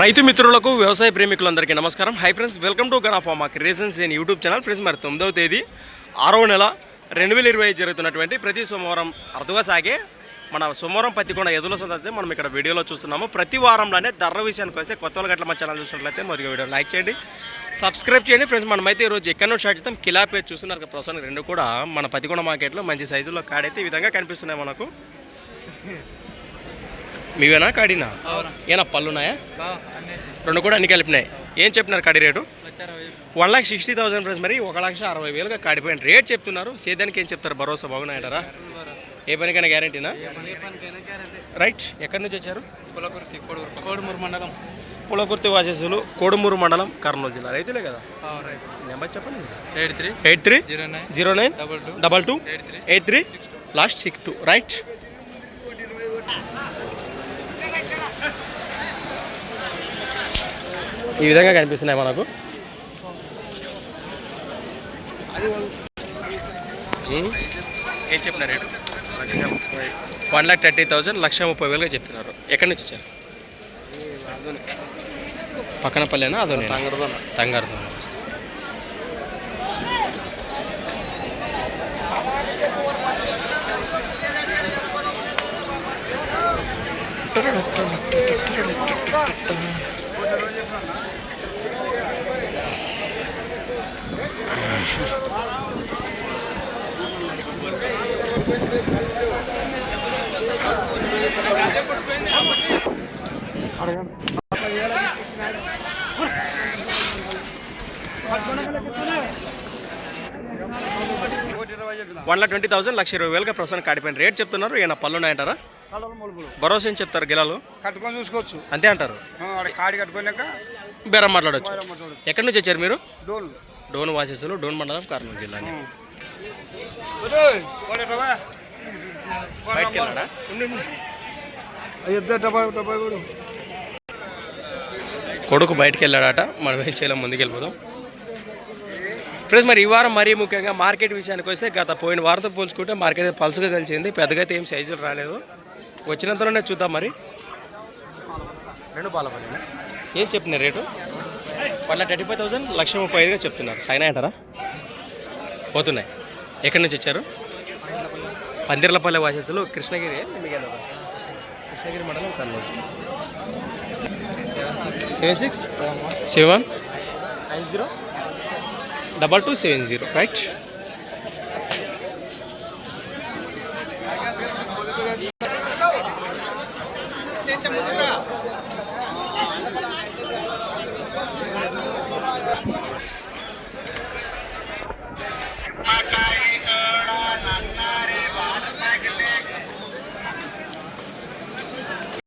రైతు మిత్రులకు వ్యవసాయ ప్రేమికులందరికీ నమస్కారం. Hi friends welcome to gun of మా creations in YouTube channel friends మరి తొమ్మిదవ తేదీ ఆరవ నెల రెండు వేల ఇరవై ఐదు జరుగుతున్నటువంటి ప్రతి సోమవారం అరుదుగా సాగే మన సోమవారం పత్తికొండ ఎదుల సందైతే మనం ఇక్కడ వీడియోలో చూస్తున్నాము. ప్రతి వారంలోనే ధర విషయానికి వస్తే కొత్త వాళ్ళ గట్ల మా ఛానల్ చూసినట్లయితే మరి వీడియో లైక్ చేయండి. సబ్స్క్రైబ్ చేయండి. ఫ్రెండ్స్ మనమైతే ఈరోజు ఎక్కడో నుండి చేస్తాం కిలా పేరు చూస్తున్నారు కదా ప్రస్తుతానికి రెండు కూడా మన పత్తికొండ మార్కెట్లో మంచి సైజులో కాడైతే ఈ విధంగా కనిపిస్తున్నాయి మనకు. మీవేనా కాడినా? ఏనా పళ్ళు ఉన్నాయా రెండు కూడా అన్ని కలిపినాయి. ఏం చెప్పినారు కాడి rate? One lakh sixty thousand friends మరి ఒక లక్ష అరవై వేలుగా కాడిపోయిన రేట్ చెప్తున్నారు. సేదానికి ఏం చెప్తారు భరోసా బాగున్నాయంటారా ఏ పనికైనా గ్యారంటీనా? రైట్ ఎక్కడి నుంచి వచ్చారు? కోడుమూరు మండలం. పులకుర్తి వాసేసులు కోడుమూరు మండలం కర్నూలు జిల్లా. రైతులే కదా? నెంబర్ చెప్పండి. Eight three. Eight three zero nine. Zero nine double two. Double two eight three. Eight three last six two. Right. ఈ విధంగా కనిపిస్తున్నాయి మనకు. ఏం చెప్పిన rate? One lakh thirty thousand లక్ష ముప్పై వేలుగా చెప్తున్నారు ఎక్కడి నుంచి వచ్చారు? పక్కన పల్లెనా అదో తంగారు వన్ లాక్ ట్వంటీ థౌసండ్ లక్ష ఇరవై వేలుగా ప్రస్తుతం కాడిపోయిన రేట్ చెప్తున్నారు. ఏమైనా పళ్ళు ఉన్నాయంటారా? భరోసా ఏం చెప్తారు గిలాలు? కట్టుకొని చూసుకోవచ్చు. అంతే అంటారు. కాడి బేరం మాట్లాడవచ్చు ఎక్కడి నుంచి వచ్చారు మీరు? డోల్. డోన్ వాసేసులు డోన్ మండలం కర్నూలు జిల్లా కొడుకు బయటికి వెళ్ళాడట మనం ఏం చేయలేం ముందుకు వెళ్ళిపోదాం ఫ్రెండ్స్ మరి ఈ వారం మరీ ముఖ్యంగా మార్కెట్ విషయానికి వస్తే గత పోయిన వారంతో పోల్చుకుంటే మార్కెట్ పల్సుగా కలిసింది. పెద్దగా అయితే ఏం సైజులు రాలేదు. వచ్చినంతలోనే చూద్దాం మరి. రెండు పాల ఏం చెప్పినారు rate? One thirty five thousand లక్ష ముప్పై ఐదుగా చెప్తున్నారు. సైనా అంటారా? పోతున్నాయి. ఎక్కడి నుంచి వచ్చారు? పందిర్లపల్లె వాసేస్తులు కృష్ణగిరి మీకు కృష్ణగిరి మండలం Kurnool. Seven six seven nine zero. Double two seven zero. Right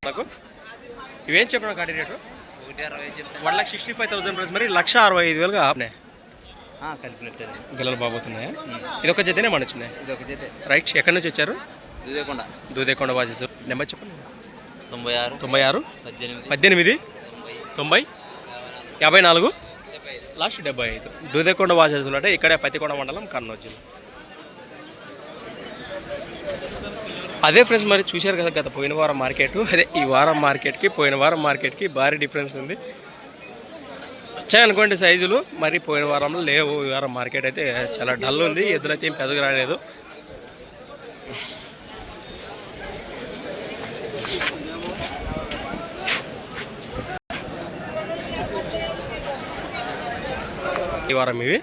నాకు ఇవేం చెప్పిన కాడి rate? One lakh sixty five thousand price. మరి లక్ష అరవై ఐదు వేలుగా ఆపినాయి. కలిపినట్టు. పిల్లలు బాగుతున్నాయా ఇది ఒక జతనే మనొచ్చినాయి ఇది ఒక జతే. రైట్ ఎక్కడి నుంచి వచ్చారు? దుదేకొండ. దూదేకొండ నెంబర్ చెప్పండి. తొంభై ఆరు. తొంభై ఆరు? పద్దెనిమిది. పద్దెనిమిది? తొంభై? యాభై నాలుగు? లాస్ట్ డెబ్బై ఐదు. దూదేకొండ వాసేసులు అంటే ఇక్కడే పత్తికొండ మండలం కర్నూలు జిల్లా. అదే ఫ్రెండ్స్ మరి చూశారు కదా గత పోయిన వారం మార్కెట్ అదే ఈ వారం మార్కెట్కి పోయిన వారం మార్కెట్కి భారీ డిఫరెన్స్ ఉంది. వచ్చాయనుకోండి సైజులు మరి పోయిన వారంలో లేవు. ఈ వారం మార్కెట్ అయితే చాలా డల్ ఉంది. ఎదురైతే ఏం పెద్దగా రాలేదు. ఈ వారం ఇవి.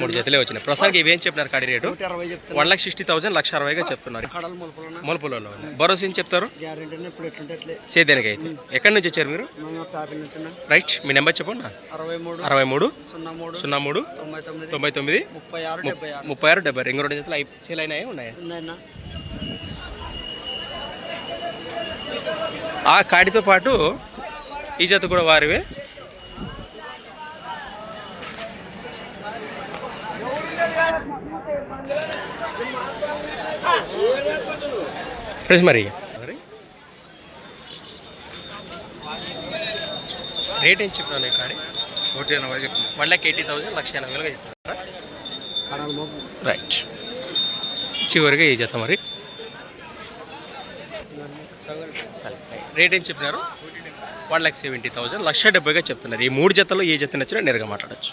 మూడు జతలు వచ్చినాయి. ప్రస్తుతానికి ఇవేం చెప్పినారు కాడి rate? One lakh sixty thousand లక్ష అరవైగా చెప్తున్నారు. మొలపులలో భరోసా ఏం చెప్తారు? సేద్యానికి అయితే ఎక్కడి నుంచి వచ్చారు మీరు? రైట్. మీ నెంబర్ చెప్పండి. అరవై మూడు సున్నా మూడు తొంభై తొమ్మిది ముప్పై ఆరు డెబ్బై ఆరు. ముప్పై ఆరు డెబ్బై ఇంకో రెండు జతలు సేల్ అయినాయి ఉన్నాయి? ఆ కాడితో పాటు ఈ జత కూడా వారివే. ఫ్రెండ్స్ మరి. రేట్ ఏం చెప్పినాను ఈ కాడి ఒకటి ఎనభై చెప్తున్నా వన్ లాక్ ఎయిటీ థౌసండ్ లక్ష ఎనభై వేలుగా చెప్తున్నారా రైట్. చివరిగా ఈ జత మరి? రేట్ ఏం చెప్పినారు? వన్ ల్యాక్ సెవెంటీ థౌసండ్ లక్ష డెబ్బైగా చెప్తున్నారు. ఈ మూడు జతలు ఏ జత నచ్చినా నేరుగా మాట్లాడచ్చు.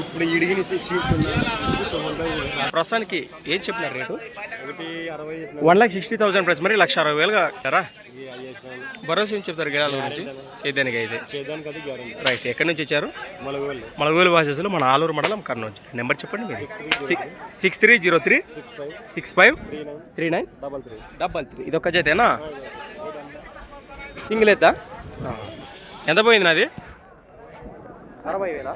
ఇప్పుడు ఇడిగిన సీట్స్ ఉన్నాయి. ప్రస్తుతానికి ఏం చెప్పినారు రేటు? ఒకటి అరవై one lakh sixty thousand price మరి లక్ష అరవై వేలుగా కదా భరోసా ఏం చెప్తారు గిరాల గురించి? సేద్యానికి అయితే. రైట్ ఎక్కడి నుంచి వచ్చారు? మలగోలు వాసెస్లో మన ఆలూరు మండలం కర్నూలు. నెంబర్ చెప్పండి మీరు. Six three zero three six five. Six five. Three nine. Three nine. Double three. Double three. ఇది ఒక్క చేతేనా సింగిల్ ఎత్తా ఎంత పోయింది నాది? అరవై వేల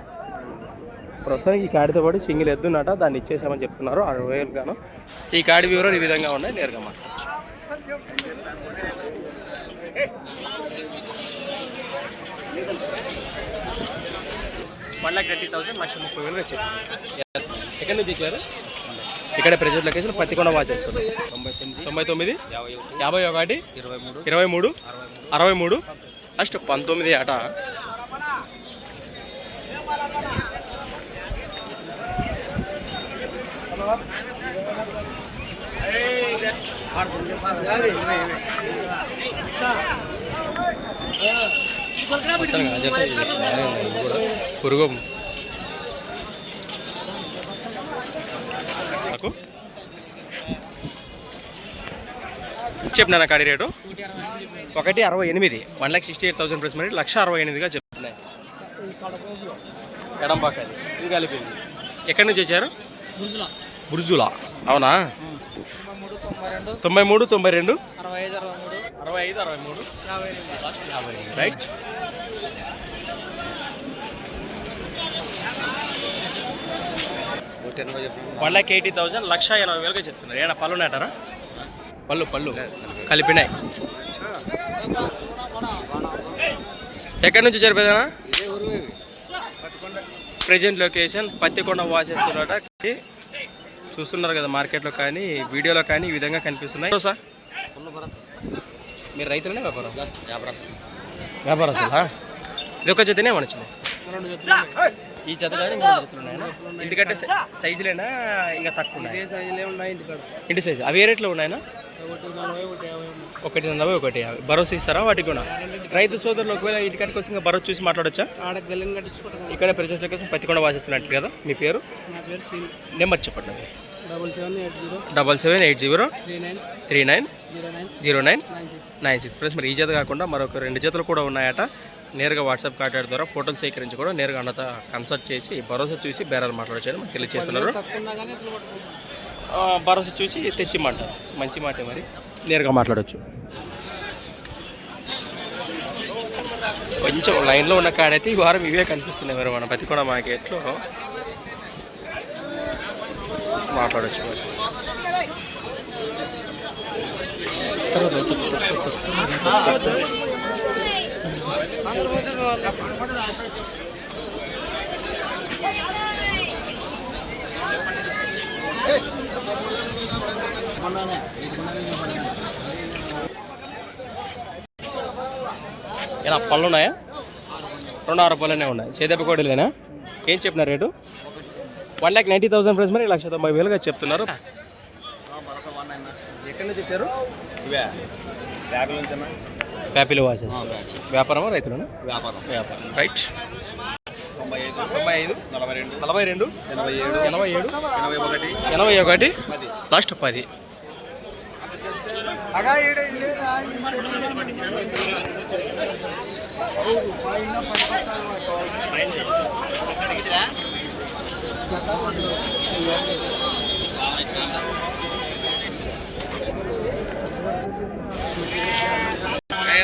ప్రస్తుతానికి ఈ కాడితో పాటు సింగిల్ ఎద్దున్నట దాన్ని ఇచ్చేసామని చెప్తున్నారు. అరవై వేలు గాను ఈ కాడి వివరాలు ఈ విధంగా ఉన్నాయి. నేరుగా మాట్లాడచ్చు. వన్ లాక్ థర్టీ థౌసండ్ లక్ష ముప్పై వేలు వచ్చారు ఎక్కడి నుంచి ఇచ్చారు? ఇక్కడ ప్రజెంట్ లొకేషన్ పత్తికొండ వాచ్ చేస్తుంది తొంభై తొమ్మిది. యాభై ఒకటి. ఇరవై మూడు. ఇరవై మూడు. అరవై మూడు? లాస్ట్ పంతొమ్మిది అట మొత్తానికి ఆ జత ఈ జత బాగానే ఉన్నాయి ఇవి కూడా. పురుగు నాకు చెప్పినా కాడి రేటు? ఒకటి అరవై ఎనిమిది. One lakh sixty eight thousand price మరి లక్ష అరవై ఎనిమిదిగా చెప్తున్నాయి. ఎడంపాక అది ఇది కలిపింది. ఎక్కడి నుంచి వచ్చారు? బుర్జులా. అవునా? తొంభై మూడు తొంభై రెండు. అరవై ఐదు అరవై మూడు. యాభై right one lakh eighty thousand లక్ష ఎనభై వేలుగా చెప్తున్నారు. ఏమైనా పళ్ళు ఉన్నాటారా పళ్ళు పళ్ళు. కలిపినాయి. ఎక్కడి నుంచి చేరిపోయానా ఊరు ప్రజెంట్ లొకేషన్ పత్తికొండ వాచెస్ చూస్తున్నారు కదా మార్కెట్లో కానీ వీడియోలో కానీ ఈ విధంగా కనిపిస్తున్నాయి. సార్. మీరు రైతులనే వ్యాపారం? వ్యాపారస్తులా? ఇది ఒక జతనే మనచింది. ఈ జత కానీ మూడు జతలు ఉన్నాయా? ఎందుకంటే సైజులేనా ఇంకా తక్కువ ఉన్నాయి? ఇంటి సైజు. అవి ఏ రేట్లో ఉన్నాయన్నా? ఒకటి నలభై ఒకటి యాభై భరోసా ఇస్తారా? వాటికి కూడా? రైతు సోదరులు ఒకవేళ ఇంటికాడికి వచ్చి ఇంకా భరోసా చూసి మాట్లాడొచ్చా? ఇక్కడ ప్రజెంట్ లొకేషన్ పత్తికొండ వాసిస్తున్నట్టు కదా? మీ పేరు? నెంబర్ చెప్పండి. Double seven eight zero. Double seven eight zero. Three nine. Zero nine. Six. Nine six. Plus మరి ఈ జత కాకుండా మరొక రెండు జతలు కూడా ఉన్నాయట. నేరుగా వాట్సాప్ కాంటాక్ట్ ద్వారా ఫోటోలు సేకరించి కూడా నేరుగా అన్నతో కన్సల్ట్ చేసి భరోసా చూసి బేరాలు మాట్లాడొచ్చని మనకు తెలియజేస్తున్నారు భరోసా చూసి తెచ్చిమ్మంటారు. మంచి మాట మరి. నేరుగా మాట్లాడొచ్చు. కొంచెం లైన్లో ఉన్న కాడైతే ఈ వారం ఇవే కనిపిస్తున్నాయి మరి మన బతికొండ మార్కెట్లో. మాట్లాడొచ్చు మరి. ఇలా పళ్ళు ఉన్నాయా? రెండు ఆరు పళ్ళనే ఉన్నాయి. చేదెప్ప కోడిలేనా ఏం చెప్పినారు rate? One lakh ninety thousand price మరి లక్ష తొంభై వేలుగా చెప్తున్నారు. ఎక్కడి నుంచి వచ్చారు ఇవే. ప్యాపిల్ వాచెస్ వ్యాపారమా రైతులనా? వ్యాపారం. వ్యాపారం. రైట్ తొంభై ఐదు. తొంభై ఐదు? నలభై రెండు. నలభై రెండు? ఎనభై ఏడు. ఎనభై ఏడు? ఎనభై ఒకటి. ఎనభై ఒకటి? పది. లాస్ట్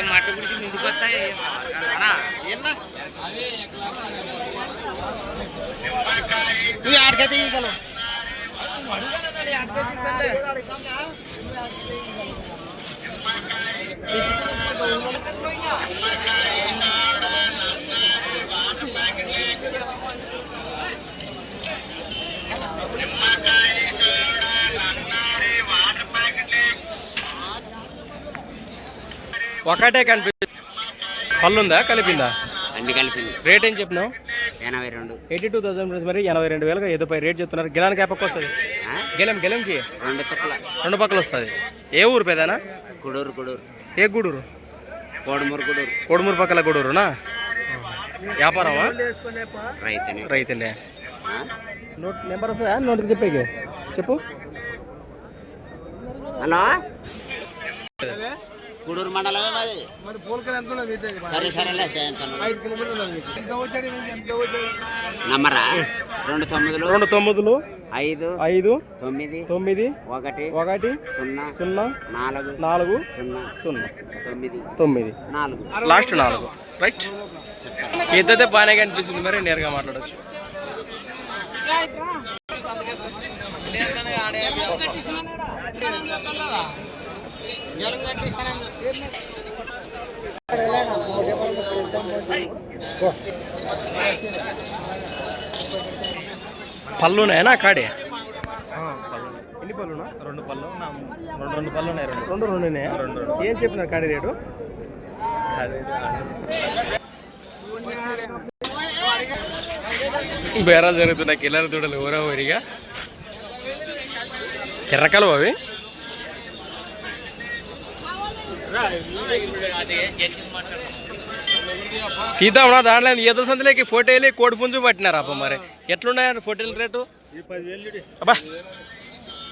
పది మాట గురించి ముందుకు వస్తాయి నువ్వు ఆడికైతే ఇవ్వగలవు ఒకటే కనిపిస్తుంది పళ్ళుందా? కలిపిందా? అన్ని కలిపింది. రేట్ ఏం చెప్పినావు? ఎనభై రెండు. ఎయిటీ టూ థౌసండ్ రూపీస్ మరి ఎనభై రెండు వేలుగా ఏదో రేట్ చెప్తున్నారు. గెలానికి ఏ పక్క వస్తుంది? గెలం గెలంకి? రెండు తుక్కల. రెండు పక్కలు వస్తుంది. ఏ ఊరు పేదానా? గుడూరు గుడూరు ఏ గూడూరు? కోడమూరు గుడూరు కొడుమూరు పక్కల గూడూరునా? వ్యాపారమా? రైతులే. ఆ? నోట్ నెంబర్ వస్తుందా? నోటికి చెప్పేకి. చెప్పు. హలో? గుడూరు మండలమే మాది? సరే సరేలే ఎంత? నంబరా రెండు తొమ్మిదిలు రెండు తొమ్మిదిలు ఐదు ఐదు తొమ్మిది తొమ్మిది ఒకటి ఒకటి సున్నా సున్నా నాలుగు నాలుగు సున్నా సున్నా తొమ్మిది తొమ్మిది. నాలుగు. లాస్ట్ నాలుగు. రైట్ ఇద్దతే బాగానే కనిపిస్తుంది మరి నేరుగా మాట్లాడచ్చు. పళ్ళునాయనా కాడే? ఎన్ని పళ్ళునా రెండు పళ్ళు రెండు రెండు పళ్ళు ఉన్నాయి రెండు. రెండు రెండు ఉన్నాయా? రెండు ఏం చెప్పినారు కాడి రేటు? బేరాలు జరుగుతున్నాయి కిల్లర దూడలు ఊరా ఊరిగా. ఎర్రకలు అవి? తీద్దామన్నా దాంట్లో ఈత సందులోకి ఫోటో వెళ్ళి కోడి పుంజు పట్టినారు అప్ప మరి. ఎట్లున్నాయండి ఫోటోల రేటు? అబ్బా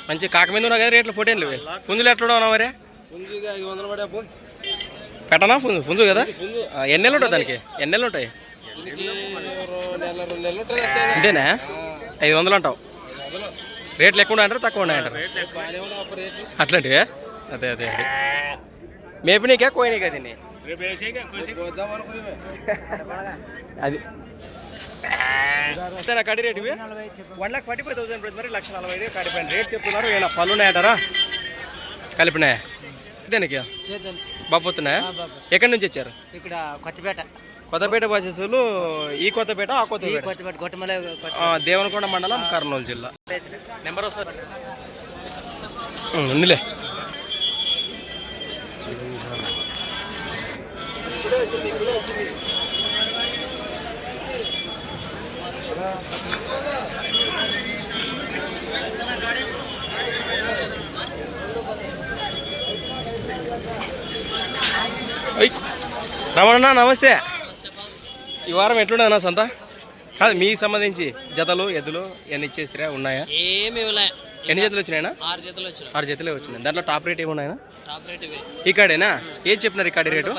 మంచి కాక మీద ఉన్నా కదా రేట్లు ఫోటోలు పుంజులు పుంజులు ఎట్లున్నావు మరి? పెట్టనా పుంజు? పుంజు కదా? ఎన్ని నెలలు ఉంటాయి దానికి? ఎన్ని నెలలు ఉంటాయి? అంతేనా? ఐదు వందలు అంటావు. రేట్లు ఎక్కువ ఉన్నాయంటారు? తక్కువ ఉన్నాయంటారు? ఉన్నాయి అట్లాంటివే? అదే అదే అదే. కోయినీకా దీన్ని పోద్దాం అనుకునేవే. అది కడి rate one lakh forty five thousand price మరి లక్ష నలభై ఐదు కడి పైన రేట్ చెప్తున్నారు. ఏమైనా పళ్ళు ఉన్నాయంటారా? కలిపినాయా? దేనికి బాపోతున్నాయా ఎక్కడి నుంచి వచ్చారు? ఇక్కడ కొత్తపేట. కొత్తపేట బాధ్యతలు ఈ కొత్తపేట ఆ కొత్తపేట. కొత్తపేట గొట్టమలే ఆ, దేవనకొండ మండలం కర్నూలు జిల్లా. నెంబర్ వస్తుంది. ఉందిలే. ఓయ్. రమణ నమస్తే. ఈ వారం ఎట్లున్నా సంత? కాదు మీకు సంబంధించి జతలు ఎద్దులు ఇవన్నీ ఇచ్చేస్తారా ఉన్నాయా? ఏమి ఇవ్వలే. ఎన్ని జతలు వచ్చినాయనా? ఆరు చేతులు వచ్చిన ఆరు జతలే వచ్చినాయి. దాంట్లో టాప్ రేట్ ఏమున్నాయనా టాప్ రేట్ ఇవే. ఈ కాడేనా? ఏం చెప్తున్నారు ఈ కాడి rate?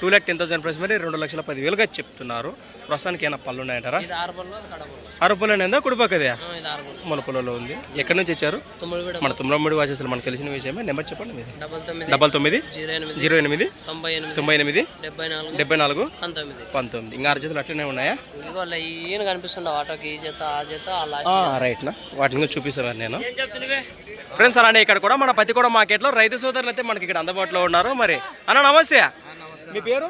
Two lakh ten thousand price మరి రెండు లక్షల పదివేలుగా చెప్తున్నారు. ప్రస్తుతానికి ఏమైనా పళ్ళు ఉన్నాయంటారా? ఇది ఆరు పళ్ళు ఉందా కుడిపక్కదే పళ్ళు. మొలపల్లలో ఉంది. ఎక్కడి నుంచి వచ్చారు? మన తొమ్మిది వాచేసారు మనకు తెలిసిన విషయమే. నెంబర్ చెప్పండి మీది డబల్ తొమ్మిది జీరో ఎనిమిది తొంభై ఎనిమిది డెబ్బై నాలుగు పంతొమ్మిది. పంతొమ్మిది. ఇంకా ఆరు జతలు అట్లనే ఉన్నాయా? ఈయన కనిపిస్తుండే ఆటోకి ఈ చేత ఆ చేత ఆ లాస్ట్ రైట్నా వాటిని కూడా చూపిస్తాను నేను. ఫ్రెండ్స్ అలానే ఇక్కడ కూడా మన పత్తికొడ మార్కెట్లో రైతు సోదరులు అయితే మనకి ఇక్కడ అందుబాటులో ఉన్నారు. మరి అన్న నమస్తే. మీ పేరు?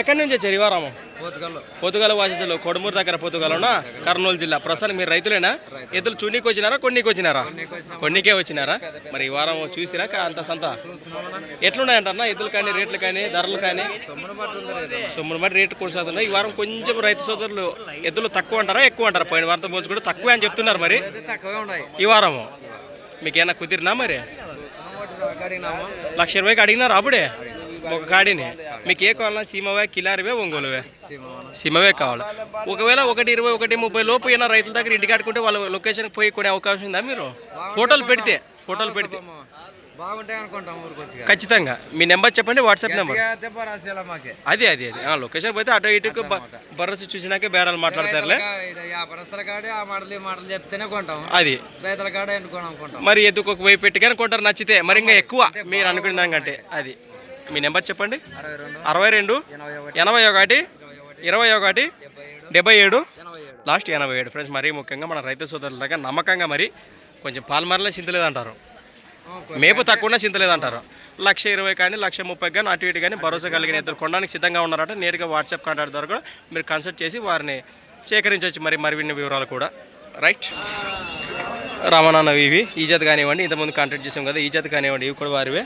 ఎక్కడి నుంచి వచ్చారు పోతుగల్లు. పోతుగల వాసిస్తులు. కొడుమూరు దగ్గర పోతుగలనా కర్నూలు జిల్లా. ప్రస్తుతానికి మీరు రైతులేనా? ఎద్దులు చున్నీకి వచ్చినారా కొన్నికి వచ్చినారా? కొన్నికే వచ్చినారా? మరి ఈ వారం చూసిరా అంత సంత? ఎట్లున్నాయంటన్నా ఎద్దులు కానీ రేట్లు కానీ ధరలు కానీ? సొమ్మును బట్టి రేట్లు కొనసాగుతున్నాయి. ఈ వారం కొంచెం రైతు సోదరులు ఎద్దులు తక్కువ అంటారా ఎక్కువ అంటారా? పోయిన వారంతో పోల్చుకుంటే తక్కువే అని చెప్తున్నారు మరి. ఈ వారము. మీకు ఏమైనా కుదిరినా మరి? లక్ష ఇరవైకి అడిగినారు అప్పుడే? ఒక గాడిని మీకు ఏ కావాలన్నా సీమవే కిలారివే ఒంగోలువే. సీమవే కావాలి. ఒకవేళ ఒకటి ఇరవై ఒకటి ముప్పై లోపు అయినా రైతుల దగ్గర ఇంటికి కట్టుకుంటే వాళ్ళ లొకేషన్కి పోయి కొనే అవకాశం ఉందా మీరు? ఫోటోలు పెడితే ఫోటోలు పెడితే. ఖచ్చితంగా. మీ నెంబర్ చెప్పండి వాట్సాప్ నెంబర్. అదే అదే అదే. ఆ, లొకేషన్ పోతే అటు ఇటుకు బ- భరోసా చూసినాకే బేరాలు మాట్లాడతారులే. అది. మరి ఎందుకు ఒక వైపు పెట్టి కానీ కొంటారు నచ్చితే. మరి ఇంకా ఎక్కువ మీరు అనుకున్న దానికంటే. అది. మీ నెంబర్ చెప్పండి? అరవై రెండు ఎనభై ఒకటి ఇరవై ఒకటి డెబ్బై ఏడు లాస్ట్ ఎనభై ఏడు. ఫ్రెండ్స్ మరీ ముఖ్యంగా మన రైతు సోదరుల దగ్గర నమ్మకంగా మరి కొంచెం పాల్మరలే చింతలేదంటారు. మేపు తక్కువ చింత లేదంటారు లక్ష ఇరవై కానీ లక్ష ముప్పై కానీ అటు ఇటు కానీ భరోసా కలిగిన ఇద్దరు కొనడానికి సిద్ధంగా ఉన్నారట. నేరుగా వాట్సాప్ కాంటాక్ట్ ద్వారా కూడా మీరు కన్సల్ట్ చేసి వారిని సేకరించవచ్చు మరి మరిన్ని వివరాలు కూడా. రైట్ రామనాన్న ఇవి ఈ జత కానివ్వండి. ఇంతకుముందు కాంటాక్ట్ చేసాం కదా ఈ జత కానివ్వండి. ఇవి కూడా వారివే.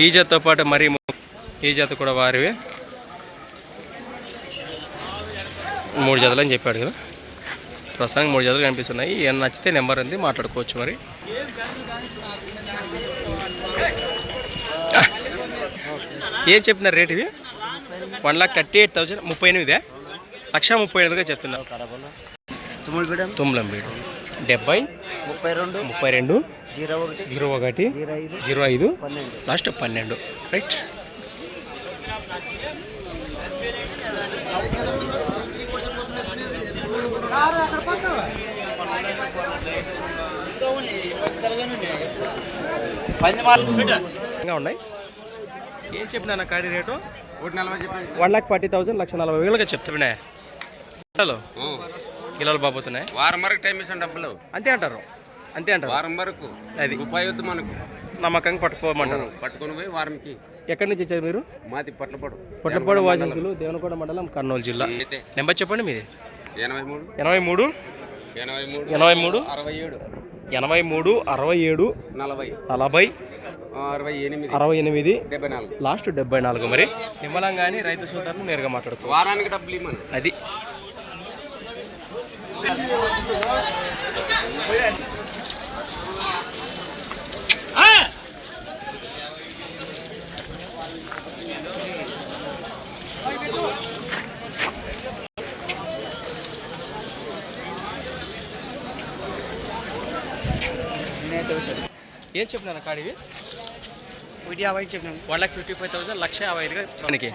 ఈ జతతో పాటు మరి ఈ జత కూడా వారివే. మూడు జతలు అని చెప్పాడు కదా. ప్రస్తుతానికి మూడు జతలు కనిపిస్తున్నాయి. ఏం నచ్చితే నెంబర్ ఉంది మాట్లాడుకోవచ్చు మరి. ఏం చెప్పినారు రేట్ ఇవి? One lakh thirty eight thousand ముప్పై ఎనిమిదే? లక్ష ముప్పై ఎనిమిదిగా చెప్తున్నారు తుమ్లంబీడు డెబ్బై ముప్పై రెండు ముప్పై రెండు జీరో ఒకటి జీరో ఒకటి జీరో ఐదు జీరో ఐదు పన్నెండు. లాస్ట్ పన్నెండు. రైట్ ఇంకా ఉన్నాయి? ఏం చెప్పినా నా కాడి రేటు? ఒకటి నలభై చెప్పండి. వన్ లాక్ ఫార్టీ థౌసండ్ లక్ష నలభై వేలుగా చెప్తున్నా. కిలోలు కిలోలు బాబోతున్నాయి. వారం వరకు టైం ఇస్తాం డబ్బులు. అంతే అంటారు. అంతే అంటారు. వారం వరకు అది. రూపాయి వద్దు మనకు. నమ్మకంగా పట్టుకోమంటారు. పట్టుకొని పోయి వారంకి ఎక్కడి నుంచి వచ్చారు మీరు? మాది పట్లపడు. పొట్లపాడు వాసింసులు దేవనకోట మండలం. కర్నూలు జిల్లా. నెంబర్ చెప్పండి మీది. ఎనభై మూడు. ఎనభై మూడు. ఎనభై మూడు. ఎనభై మూడు. అరవై ఏడు. ఎనభై మూడు అరవై ఏడు. నలభై. నలభై. అరవై ఎనిమిది. అరవై ఎనిమిది. డెబ్బై నాలుగు. లాస్ట్ డెబ్బై నాలుగు మరి. నిమ్మలం కానీ రైతు సోదరులు నేరుగా మాట్లాడుకో వారానికి డబ్బులు ఇవ్వమని. అది. ఏం చెప్పినా కాడివి ఒకటి యాభై చెప్పినాం. One lakh fifty five thousand లక్ష యాభై ఐదుగా మనకి.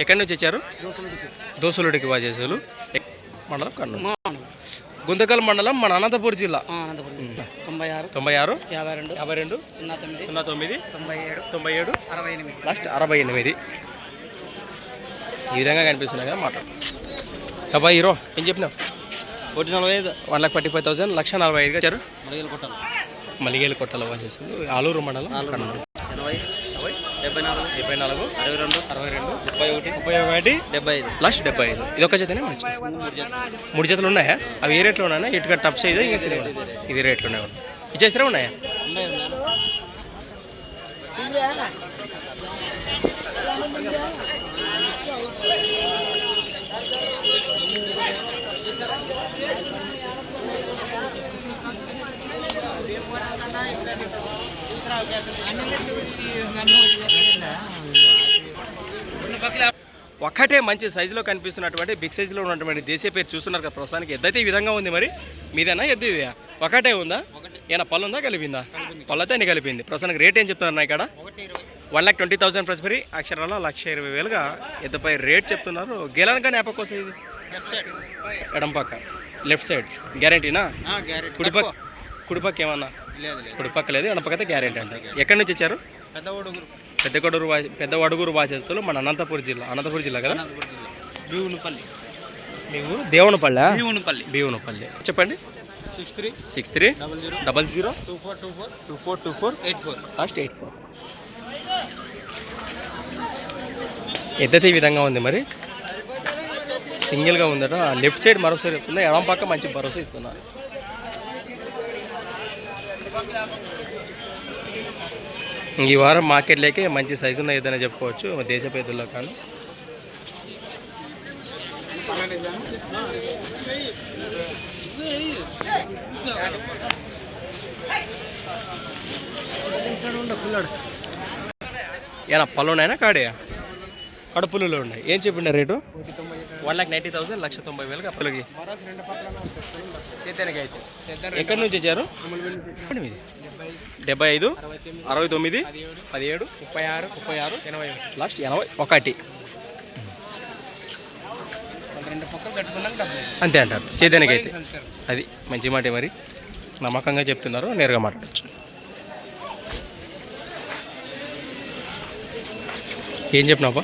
ఎక్కడి నుంచి వచ్చారు? దోసులుడికి వాజేసులు. మండలం కర్నూలు. గుంతకల్ మండలం మన అనంతపూర్ జిల్లా. అనంతపురం తొంభై ఆరు. తొంభై ఆరు. యాభై రెండు. యాభై రెండు. సున్నా తొమ్మిది. సున్నా తొమ్మిది. తొంభై ఏడు. తొంభై ఏడు. అరవై ఎనిమిది. లాస్ట్ అరవై ఎనిమిది. ఈ విధంగా కనిపిస్తున్నాయి కదా మాట. అబ్బా హీరో ఏం చెప్పినావు? ఒకటి నలభై ఐదు. One lakh forty five thousand లక్ష నలభై ఐదుగా వచ్చారు మరిగలు కొట్టాలి. మలిగేలు కొట్టాల వాసేసులు ఆలూరు మండలం. కర్నూలు. డెబ్బై నాలుగు డెబ్బై నాలుగు అరవై రెండు అరవై రెండు ముప్పై ఒకటి ముప్పై ఒకటి డెబ్బై ఐదు. లాస్ట్ డెబ్బై ఐదు. ఇది ఒక జతనే మంచి. మూడు జతలు ఉన్నాయా? అవి ఏ రేట్లో ఉన్నాయా ఇటుక టప్ సైజ్ ఇది రేట్లు ఉన్నాయి. ఇచ్చేసినా ఉన్నాయా. ఒక్కటే మంచి సైజులో కనిపిస్తున్నటువంటి బిగ్ సైజులో ఉన్నటువంటి దేశీయ పేరు చూస్తున్నారు కదా ప్రస్తుతానికి. ఎద్దైతే ఈ విధంగా ఉంది మరి. మీదేనా ఎద్దు ఇదా ఒకటే ఉందా? ఏమైనా పళ్ళు ఉందా? కలిపిందా? పళ్ళతో అన్ని కలిపింది? ప్రస్తుతానికి రేట్ ఏం చెప్తున్నారు ఇక్కడ? One lakh twenty thousand plus మరి. అక్షరాల లక్ష ఇరవై వేలుగా ఎద్దుపై రేట్ చెప్తున్నారు. గేలాన్ కానీ యాప్ కోసం ఇది? ఎడం పక్క. Left side. గ్యారంటీనా? కుడిపక్క కుడిపక్క ఏమన్నా కుడిపక్క లేదు. ఎడం పక్క అయితే గ్యారంటీ అంట ఎక్కడి నుంచి వచ్చారు? పెద్ద ఓడుగురు పెద్ద కొడూరు వా పెద్ద వడుగురు వాచేస్తులు మన అనంతపురం జిల్లా. అనంతపురం జిల్లా కదా? భీవునిపల్లి మీ ఊరు? దేవునపల్లె? భీవునిపల్లి భీవునపల్లి చెప్పండి. Six three. Six three. Double zero. Double zero. Two four two four. Two four two four. Eight four. Last eight four. ఎద్దైతే ఈ విధంగా ఉంది మరి. సింగిల్గా ఉందట. లెఫ్ట్ సైడ్ మరొక సైడ్ చెప్తున్నా. ఎడం పక్క మంచి భరోసా ఇస్తున్నారు ఈ వారం మార్కెట్లోకి మంచి సైజు ఉన్న ఏదైనా చెప్పుకోవచ్చు. దేశ పేదల్లో కానీ. ఏనా పళ్ళు ఉన్నాయనా కాడే? కడుపులలో ఉన్నాయి. ఏం చెప్పిండ rate? One lakh ninety thousand లక్ష తొంభై వేలకు అప్పులకి. అయితే. ఎక్కడి నుంచి వచ్చారు? మీది డెబ్బై ఐదు అరవై తొమ్మిది పదిహేడు ముప్పై ఆరు ముప్పై ఆరు ఎనభై లాస్ట్ ఎనభై ఒకటి. అంతే అంటారు. సేద్యానికి అయితే. అది మంచి మాట మరి. నమ్మకంగా చెప్తున్నారు నేరుగా మాట్లాడచ్చు. ఏం చెప్పినావా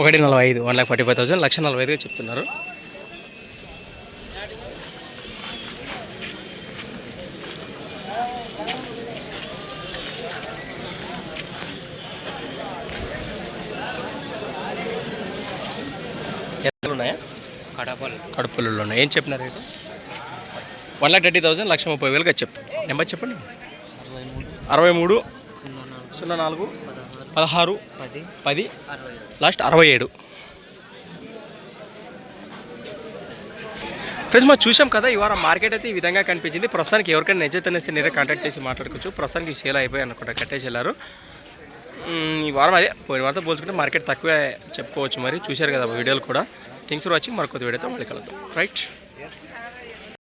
ఒకటి నలభై ఐదు one lakh forty five thousand లక్ష నలభై ఐదుగా చెప్తున్నారు. ఎక్కడ ఉన్నాయా? కడపలు. ఉన్నాయి. ఏం చెప్పినారు rate? One lakh thirty thousand లక్ష ముప్పై వేలుగా చెప్తాను నెంబర్ చెప్పండి. అరవై మూడు. సున్నా నాలుగు. పదహారు పది లాస్ట్ అరవై ఏడు. ఫ్రెండ్స్ మనం చూసాం కదా ఈ వారం మార్కెట్ అయితే ఈ విధంగా కనిపించింది. ప్రస్తుతానికి ఎవరికైనా నచ్చితే నేరే కాంటాక్ట్ చేసి మాట్లాడుకోవచ్చు. ప్రస్తుతానికి సేల్ అయిపోయి అనుకుంటా కట్టేసి వెళ్ళారు. ఈ వారం అదే పోయిన వారంతో పోల్చుకుంటే మార్కెట్ తక్కువే చెప్పుకోవచ్చు మరి. చూశారు కదా వీడియోలు కూడా. థింగ్స్ వచ్చి మరొక వీడియోతో మళ్ళీ కలుద్దాం. రైట్